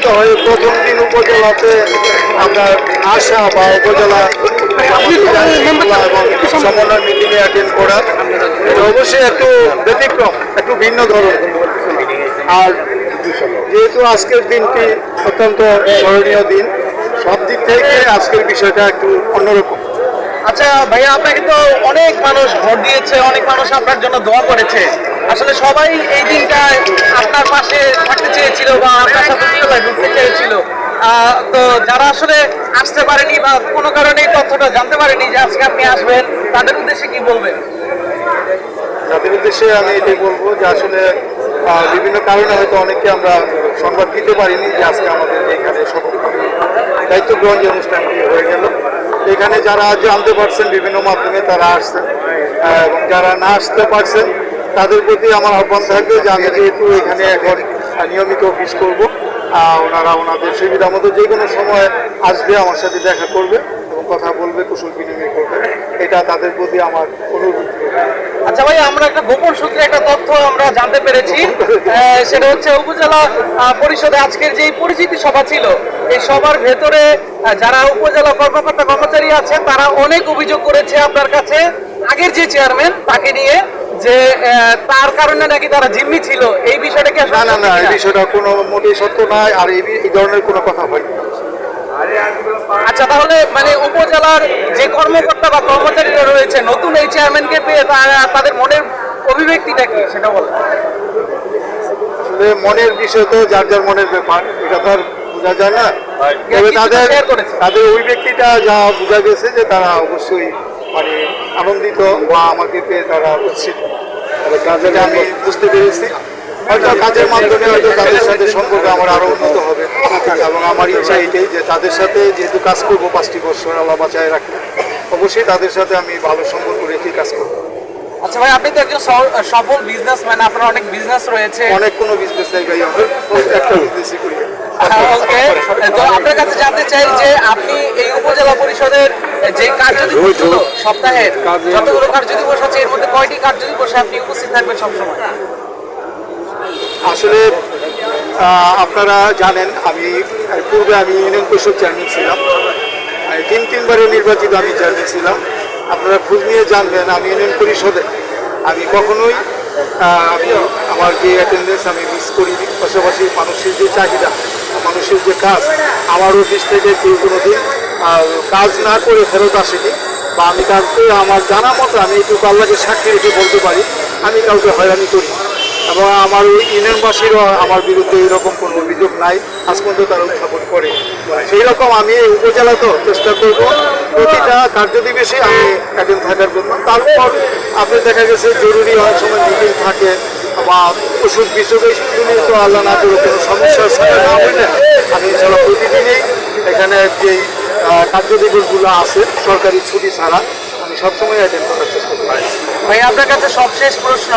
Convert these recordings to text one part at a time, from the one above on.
নির্বাচিত হয়ে প্রথম দিন উপজেলাতে আপনার আশা বা উপজেলা এবং সমন্বয় মিটিংয়ে অ্যাটেন্ড করা অবশ্যই একটু ব্যতিক্রম, একটু ভিন্ন ধরনের। আর যেহেতু আজকের দিনটি অত্যন্ত স্মরণীয় দিন, সব দিক থেকে আজকের বিষয়টা একটু অন্যরকম। আচ্ছা ভাইয়া, আপনাকে তো অনেক মানুষ ভোট দিয়েছে, অনেক মানুষ আপনার জন্য দোয়া করেছে। আসলে সবাই এই দিনটায় আপনার পাশে থাকতে চেয়েছিল বা আপনার সাথে ঢুকতে চেয়েছিল। তো যারা আসলে আসতে পারেনি বা কোনো কারণে তথ্যটা জানতে পারেনি যে আজকে আপনি আসবেন, তাদের উদ্দেশ্যে কি বলবেন? তাদের উদ্দেশ্যে আমি এটাই বলব যে আসলে বিভিন্ন কারণে হয়তো অনেককে আমরা সংবাদ দিতে পারিনি যে আজকে আমাদের এখানে শপথ দায়িত্ব গ্রহণ যে অনুষ্ঠানটি হয়ে গেল, এখানে যারা জানতে পারছেন বিভিন্ন মাধ্যমে তারা আসছেন। এবং যারা না আসতে পারছেন তাদের প্রতি আমার আহ্বান থাকবে যে আমি যেহেতু এখানে এখন নিয়মিত অফিস করব ওনারা ওনাদের সুবিধা মতো যে কোনো সময় আসবে আমার সাথে দেখা করবে এবং কথা বলবে কুশল বিনিময় করবে। এটা তাদের প্রতি আমার অনুরোধ। আচ্ছা ভাই আমরা একটা গোপন সূত্রে একটা তথ্য আমরা জানতে পেরেছি। সেটা হচ্ছে উপজেলা পরিষদে আজকের যে পরিচিতি সভা ছিল এই সভার ভেতরে যারা উপজেলা কর্মকর্তা কর্মচারী আছেন তারা অনেক অভিযোগ করেছে আপনার কাছে। আগের যে চেয়ারম্যান তাকে নিয়ে যে তার কারণে নাকি তারা জিম্মি ছিল এই বিষয়টা কি না না না এই বিষয়টা কোনো মোটেই সত্য নয় আর এই ধরনের কোনো কথা হয়নি আচ্ছা তাহলে মানে উপজেলার যে কর্মকর্তা বা কর্মচারীরা রয়েছে নতুন এই চেয়ারম্যানকে পেয়ে তাদের মনের অভিব্যক্তিটা কি? সেটা আসলে মনের বিষয় তো যার যার মনের ব্যাপার এটা তো আর বোঝা যায় না। তবে কিছুটা তাদের তাদের ওই ব্যক্তিটা যা বোঝা গেছে যে তারা অবশ্যই মানে আনন্দিত বা আমাকে পেয়ে তারা উৎসিত তবে কাজে আমি বুঝতে পেরেছি। হয়তো কাজের মাধ্যমে হয়তো তাদের সাথে সম্পর্ক আমার আরও উন্নত হবে। এবং আমার ইচ্ছা এইটাই যে তাদের সাথে যেহেতু কাজ করব পাঁচটি বছর আল্লাহ বাঁচায় রাখি অবশ্যই তাদের সাথে আমি ভালো সম্পর্ক রেখে কাজ করব। আচ্ছা ভাই আপনি তো একজন সফল বিজনেসম্যান আপনার অনেক বিজনেস রয়েছে। অনেক কোনো বিজনেস নেই ভাই আমার একটা বিজনেসই করি। ওকে। তো আপনার কাছে জানতে চাই যে আপনি এই উপজেলা পরিষদের যে সপ্তাহের যতগুলো আছে এর মধ্যে কয়টি আপনি উপস্থিত থাকবেন সবসময়? আসলে আপনারা জানেন আমি পূর্বে আমি ইউনিয়ন পরিষদ চেয়ারম্যান ছিলাম। তিন তিনবারের নির্বাচিত আমি চেয়ারম্যান ছিলাম। আপনারা খোঁজ নিয়ে জানবেন আমি ইউনিয়ন পরিষদে। আমি কখনোই আমি আমার যে অ্যাটেন্ডেন্স আমি মিস করিনি। পাশাপাশি মানুষের যে চাহিদা মানুষের যে কাজ, আমার অফিস থেকে কেউ কোনো দিন কাজ না করে ফেরত আসেনি। বা আমি কাউকে, আমার জানা মতো আমি একটু আল্লাহকে সাক্ষী রেখে বলতে পারি, আমি কাউকে হয়রানি করি এবং আমার ওই ইউনিয়নবাসীরও আমার বিরুদ্ধে এরকম কোনো অভিযোগ নাই, আজ পর্যন্ত তারা উত্থাপন করে। সেই রকম আমি এই উপজেলাতেও চেষ্টা করব, প্রতিটা কার্যদিবসে আমি অ্যাটেন্ড থাকার জন্য। তারপর আপনি দেখা গেছে, জরুরি অনেক সময় মিটিং থাকে বা ওষুধ বিসুখ এইগুলি তো আল্লাহ না করে কোনো সমস্যার সাথে না হইলে আমি ইনশাল্লাহ প্রতিদিনই এখানে যে কার্যদিবসগুলো আছে সরকারি ছুটি ছাড়া আমি সবসময় অ্যাটেন্ড করার চেষ্টা করি। ভাই আপনার কাছে সবশেষ প্রশ্ন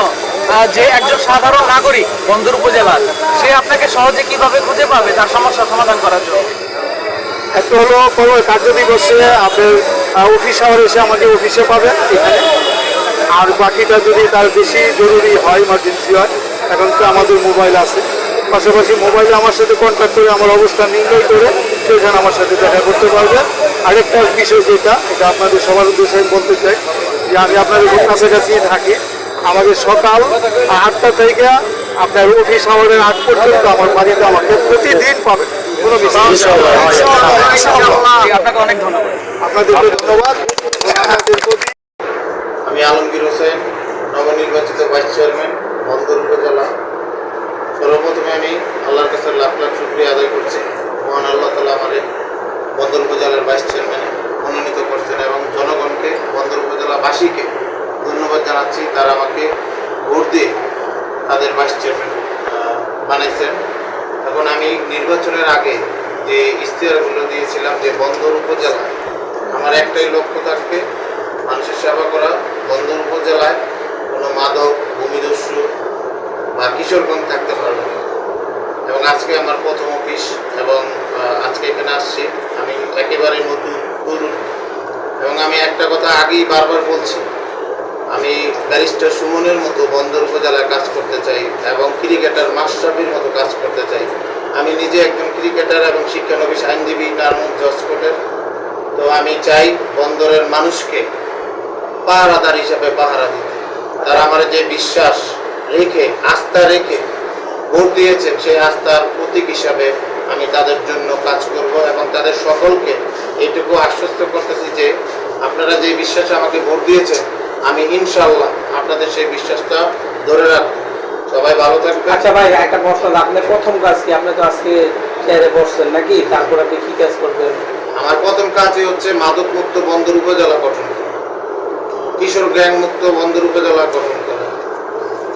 যে একজন সাধারণ নাগরিক বন্দর উপজেলার সে আপনাকে সহজে কীভাবে খুঁজে পাবে? তার সমস্যা সমাধান করার জন্য। একটা হলো কার্যদিবসে আপনার অফিস আওয়ার এসে আমাকে অফিসে পাবেন এখানে। আর বাকিটা যদি তার বেশি জরুরি হয় ইমার্জেন্সি হয় এখন তো আমাদের মোবাইল আছে। পাশাপাশি মোবাইলে আমার সাথে কন্ট্যাক্ট করে আমার অবস্থা নির্ণয় করে সেখানে আমার সাথে দেখা করতে পারবে। আরেকটা বিষয় যেটা এটা আপনাদের সবার উদ্দেশ্যে আমি বলতে চাই যে আমি আপনাদের খুব কাছাকাছি থাকি। আমাদের সকাল আটটা থেকে আপনার অফিস আওয়ারের আট পর্যন্ত আমার বাড়িতে আমাকে প্রতিদিন পাবেন কোনো আপনাকে অনেক ধন্যবাদ আপনাদেরকে ধন্যবাদ। আপনাদের প্রতি আমি আলমগীর হোসেন, নবনির্বাচিত ভাইস চেয়ারম্যান বন্দর উপজেলা। সর্বপ্রথমে আমি আল্লাহর কাছে লাখ লাখ শুক্রিয়া আদায় করছি। মহান আল্লাহ তালা আমারে বন্দর উপজেলার ভাইস চেয়ারম্যানে মনোনীত করছেন এবং জনগণকে, বন্দর উপজেলাবাসীকে ধন্যবাদ জানাচ্ছি। তারা আমাকে ভোট দিয়ে তাদের ভাইস চেয়ারম্যান বানাইছেন। এখন আমি নির্বাচনের আগে যে ইশতেহারগুলো দিয়েছিলাম যে বন্দর উপজেলা, আমার একটাই লক্ষ্য থাকবে মানুষের সেবা করা বন্দর উপজেলায় কোনো মাদক ভূমিদস্যু বা কিশোরগঞ্জ থাকতে পারবে না। এবং আজকে আমার প্রথম অফিস এবং আজকে এখানে আসছি। আমি একেবারে নতুন তরুণ এবং আমি একটা কথা আগেই বারবার বলছি। আমি ব্যারিস্টার সুমনের মতো বন্দর উপজেলায় কাজ করতে চাই এবং ক্রিকেটার মাশরাফির মতো কাজ করতে চাই। আমি নিজে একজন ক্রিকেটার এবং শিক্ষানবিশ আইনজীবী নারায়ণ জজ কোর্টের তো আমি চাই বন্দরের মানুষকে পাহারাদার হিসাবে পাহারা দিতে। তারা আমার যে বিশ্বাস রেখে আস্থা রেখে ভোট দিয়েছেন সেই আস্থার প্রতীক হিসাবে আমি তাদের জন্য কাজ করব এবং তাদের সকলকে এইটুকু আশ্বস্ত করতেছি যে আপনারা যে বিশ্বাসে আমাকে ভোট দিয়েছেন আমি ইনশাল্লাহ আপনাদের সেই বিশ্বাসটা ধরে রাখব। সবাই ভালো থাকবে আচ্ছা ভাই একটা প্রশ্ন আপনার প্রথম কাজ কি? আপনি তো আজকে চেয়ারে বসছেন নাকি? তারপর আপনি কি কাজ করবেন? আমার প্রথম কাজই হচ্ছে মাদক মুক্ত বন্দর উপজেলা গঠন করা। কিশোর গ্যাং মুক্ত বন্দর উপজেলা গঠন করা।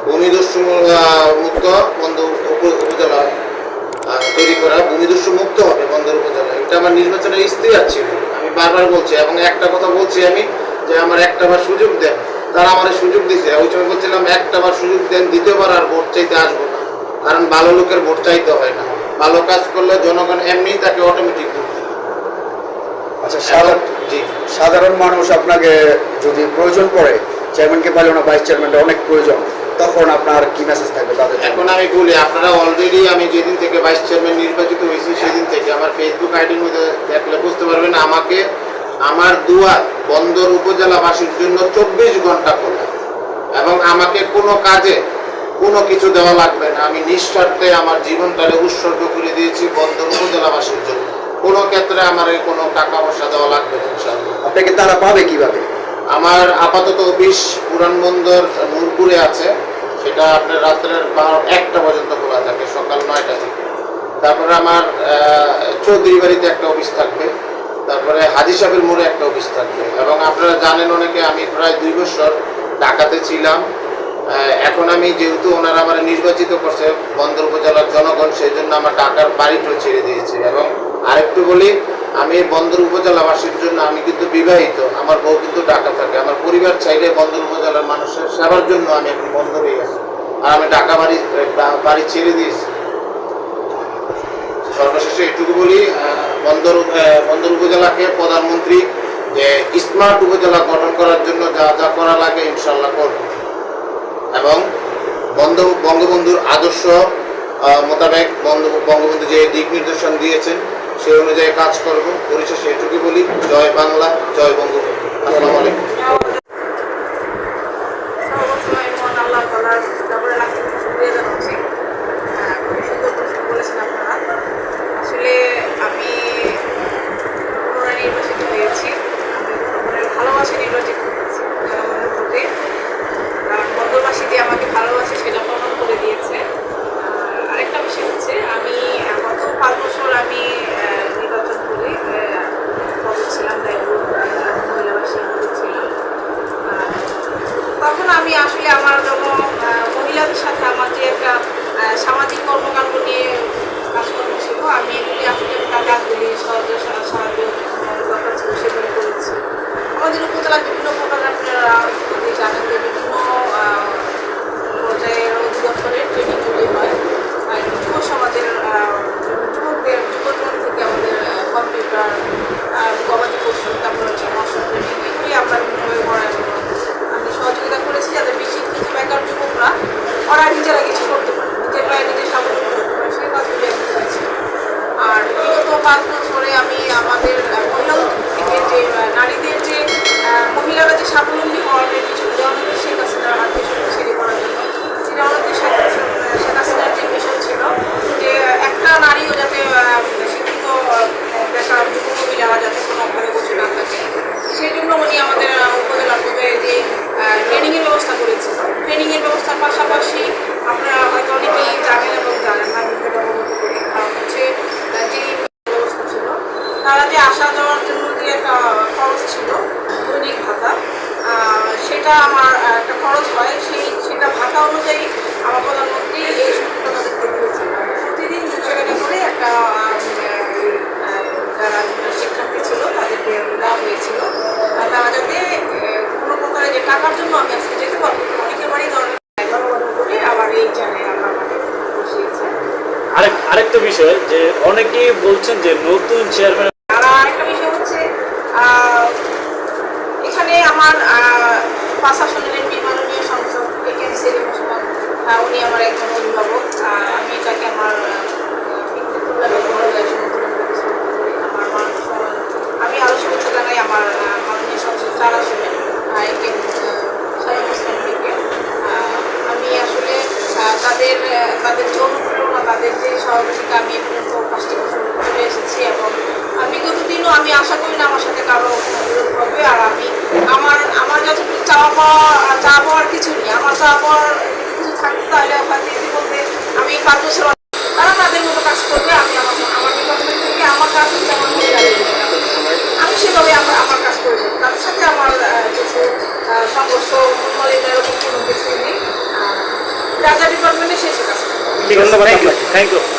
ভূমিদস্যু মুক্ত বন্দর উপজেলা তৈরি করা ভূমিদস্যু মুক্ত হবে বন্দর উপজেলা। এটা আমার নির্বাচনের ইস্তেহার ছিল। আমি বারবার বলছি এবং একটা কথা বলছি আমি যে আমার একটা বার সুযোগ দেন। তারা আমার সুযোগ দিছে। ওই সময় বলছিলাম, একটা বার সুযোগ দেন, দ্বিতীয়বার আর ভোট চাইতে আসব না। কারণ ভালো লোকের ভোট চাইতে হয় না। ভালো কাজ করলে জনগণ এমনি তাকে অটোমেটিক ভোট দেবে। আচ্ছা জি। সাধারণ মানুষ আপনাকে যদি প্রয়োজন পড়ে চেয়ারম্যানকে পাইলেও না ভাইস চেয়ারম্যানটা অনেক প্রয়োজন, তখন আপনার কি মেসেজ থাকবে তাদের এখন আমি বলি, আপনারা অলরেডি আমি যেদিন থেকে ভাইস চেয়ারম্যান নির্বাচিত হয়েছি, সেদিন থেকে আমার ফেসবুক আইডির মধ্যে দেখলে বুঝতে পারবেন, আমাকে আমার দুয়ার বন্দর উপজেলাবাসীর জন্য চব্বিশ ঘণ্টা খোলা। এবং আমাকে কোনো কাজে কোনো কিছু দেওয়া লাগবে না। আমি নিঃস্বার্থে আমার জীবনটাকে উৎসর্গ করে দিয়েছি বন্দর উপজেলাবাসীর জন্য। কোনো ক্ষেত্রে আমার কোনো টাকা পয়সা দেওয়া লাগবে ইনশাআল্লাহ। আপনাকে তারা পাবে কীভাবে? আমার আপাতত অফিস পুরান বন্দর নূরপুরে আছে। সেটা আপনার রাত্রের বারো একটা পর্যন্ত খোলা থাকে সকাল নয়টা থেকে। তারপরে আমার চৌধুরী বাড়িতে একটা অফিস থাকবে। তারপরে হাজি সাহেবের মোড়ে একটা অফিস থাকবে। এবং আপনারা জানেন অনেকে আমি প্রায় দুই বছর ঢাকাতে ছিলাম। এখন আমি যেহেতু ওনারা আমার নির্বাচিত করছে বন্দর উপজেলার জনগণ সেই জন্য আমার ঢাকার বাড়িটাও ছেড়ে দিয়েছে। এবং আরেকটু বলি, আমি বন্দর উপজেলাবাসীর জন্য আমি কিন্তু বিবাহিত, আমার বউ কিন্তু ঢাকা থাকে। আমার পরিবার চাইলে বন্দর উপজেলার মানুষের সেবার জন্য আমি এখন বন্দরেই আছি। আর আমি ঢাকা বাড়ি বাড়ি ছেড়ে দিয়েছি। সর্বশেষে এটুকু বলি বন্দর বন্দর উপজেলাকে প্রধানমন্ত্রী যে স্মার্ট উপজেলা গঠন করার জন্য যা যা করা লাগে ইনশাল্লাহ করব। এবং বন্ধ, বঙ্গবন্ধুর আদর্শ মোতাবেক বঙ্গ- বঙ্গবন্ধু যে দিক নির্দেশন দিয়েছেন সেই অনুযায়ী কাজ করব। পরিশেষে এটুকু বলি জয় বাংলা জয় বঙ্গবন্ধু। আসসালামু আলাইকুম সর্বসময় মহান আল্লাহ তালার তারপরে লাখে শুক্রিয়া জানাচ্ছি আহ, খুবই সুন্দর প্রশ্ন বলেছেন আপনারা আসলে আমি পুনরায় নির্বাচিত হয়েছি আমি জনগণের ভালোবাসা নির্বাচিত হয়েছি জনগণের ভোটে কারণ বন্দরবাসী যে আমাকে ভালোবাসে সেটা প্রমাণ করে দিয়েছে আর আরেকটা বিষয় হচ্ছে আমি আহ, গত পাঁচ বছর আমি আহ, নির্বাচন করি আহ, পদে ছিলাম দায়িত্ব মহিলাবাসী ছিলাম আর তখন আমি আসলে আমার জন্য আহ, মহিলাদের সাথে আমার যে একটা আহ, সামাজিক কর্মকাণ্ড নিয়ে কাজকর্ম ছিল আমি এগুলি আসলে তার কাজগুলি সহজে সা- সাহায্য আহ, দরকার ছিল সেগুলি করেছি আমাদের উপজেলায় বিভিন্ন প্রকার আপনারা যদি জানেন যে বিভিন্ন আহ, পর্যায়ের অধিদপ্তরের ট্রেনিংগুলি হয় আর যুব সমাজের আহ, যুবকদের যুবজন থেকে আমাদের কম্পিউটার গবাদি পশু তারপর হচ্ছে মৎস্য ট্রেনিং এগুলি আমরা বিভিন্নভাবে করানো আমি সহযোগিতা করেছি যাতে বেশি কিছু বেকার যুবকরা ওরা নিজেরা কিছু করতে পারে নিজের পায়ে নিজে স্বাবলম্বী হতে পারে সেই কাজগুলি আমি করেছি আর বিগত পাঁচ বছরে আমি আমাদের আহ, মহিলা উদ্যোগের যে আহ, নারীদের যে আহ, মহিলারা যে স্বাবলম্বী হওয়ার কিছু উদাহরণ শেখ হাসিনার হাত শক্তিশালী করার জন্য। যেটা হাসিনা- শেখ হাসিনার যে মিশন ছিল, যে একটা নারীও যাতে শিক্ষিত পেশা মহিলারা যাতে কোনো অভাবে বসে না থাকে, সেই জন্য একটা বিষয় যে অনেকেই বলছেন যে নতুন চেয়ারম্যান একটা বিষয় হচ্ছে এখানে আমার সংসদ উনি আমার একজন অভিভাবক আমি এটাকে আমার আমি আমার সংসদ আমি আসলে তাদের তাদের জন্য তাদের যে সহযোগিতা আমি এখন পাঁচটি বছর ধরে এসেছি এবং আমি গতদিনও আমি আশা করি না আমার সাথে কারও অনুরোধ হবে আর আমি আমার আমার যতটুকু চাওয়া পাওয়া, চাওয়া পাওয়ার কিছু নেই। আমার চাওয়া পাওয়ার কিছু থাকতে তাহলে হয়তো ইতিমধ্যে আমি পাঁচ বছর তারা তাদের মতো কাজ করবে, আমি আমার আমার ডিপার্টমেন্ট থেকে আমার কাজ হচ্ছে আমার মনে আমি সেভাবে আমার আমার কাজ করে যাব তাদের সাথে আমার কিছু সংঘর্ষ মূল্য এরকম কোনো কিছুই নেই। রাজা ডিপার্টমেন্টে সে সে কাজ করবে ধন্যবাদ থ্যাংক ইউ